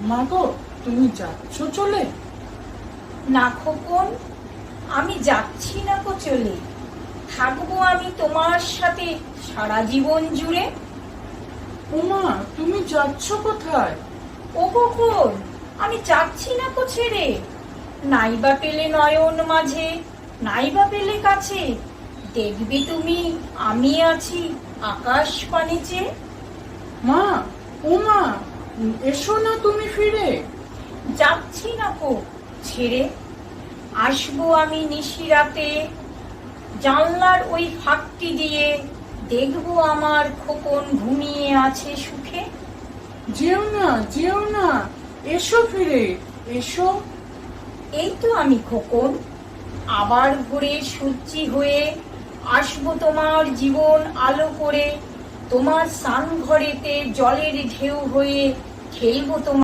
মা গো তুমি যাচ্ছ চলে? না খোকন আমি যাচ্ছি না কো চলে। থাকব আমি তোমার সাথে সারা জীবন জুড়ে। উমা তুমি যাচ্ছ কোথায়? ও কখন আমি যাচ্ছি না কো ছেড়ে। নাইবা পেলে নয়ন মাঝে নাইবা পেলে কাছে। দেখবে তুমি আমি আছি আকাশ পানে চেয়ে মা উমা এসো না তুমি ফিরে। যাচ্ছি না কো ছেড়ে। আসব আমি নিশিরাতে জানলার ওই ফাঁকটি দিয়ে দেখব আমার খোকন ঘুমিয়ে আছে সুখে। যেও না যেও না এসো ফিরে এসো। এই তো আমি খোকন আবার ঘুরে সূর্যি হয়ে আসব তোমার জীবন আলো করে। তোমার সান ঘরেতে জলের ঢেউ হয়ে খেলব তোমার